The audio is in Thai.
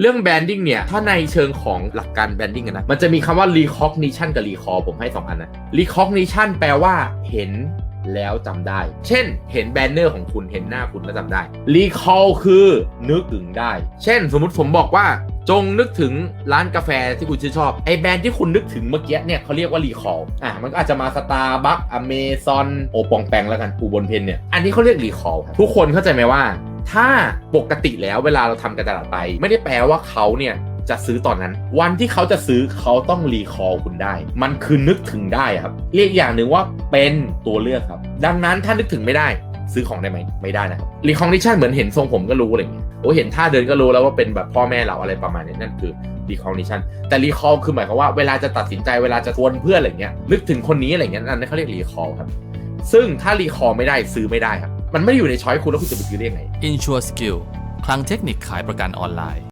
เรื่อง branding เนี่ย ถ้าในเชิงของหลักการ branding อะนะมันจะมีคำว่า recognition กับ recall ผมให้ 2 อันนะ recognition แปลว่าเห็นแล้วจำได้ เช่น เห็นแบนเนอร์ของคุณเห็นหน้าคุณแล้วจำได้ recall คือนึกถึงได้ เช่น สมมุติผมบอกว่าจงนึกถึงร้านกาแฟที่คุณชื่นชอบ ไอแบรนด์ที่คุณนึกถึงเมื่อกี้เนี่ยเขาเรียกว่า recall อะมันก็อาจจะมาสตาร์บัคอเมซอนโอปองแปงแล้วกันปูบนเพนเนี่ย อันนี้เขาเรียก recall ครับทุกคนเข้าใจไหมว่า ถ้าปกติแล้วเวลาเราทำกรตลาดไป ไม่ได้แปลว่าเขาเนี่ยจะซื้อตอนนั้น วันที่เขาจะซื้อเขาต้องรีคอลคุณได้ มันคือนึกถึงได้ครับ เรียกอย่างหนึ่งว่าเป็นตัวเลือกครับ ดังนั้นถ้านึกถึงไม่ได้ซื้อของได้ไหมไม่ได้นะครับรีคอ g นิชันเหมือนเห็นทรงผมก็รู้อะไรอย่างเงี้ยโอ้เห็นท่าเดินก็รู้แล้วว่าเป็นแบบพ่อแม่เราอะไรประมาณนี้นั่นคือรีคอ g นิชันแต่รีคอ l คือหมายความว่าเวลาจะตัดสินใจเวลาจะชวนเพื่อนอะไรเงี้ยนึกถึงคนนี้อะไรเงี้ยนั่นเขาเรียกรีคอ l ครับซึ่งถ้ารีคอ l ไม่ได้ซื้อไม่ได้ครับ มันไม่อยู่ในช้อยคุณแล้วคุณจะไปซื้อได้ยังไง Insure Skill คลังเทคนิคขายประกันออนไลน์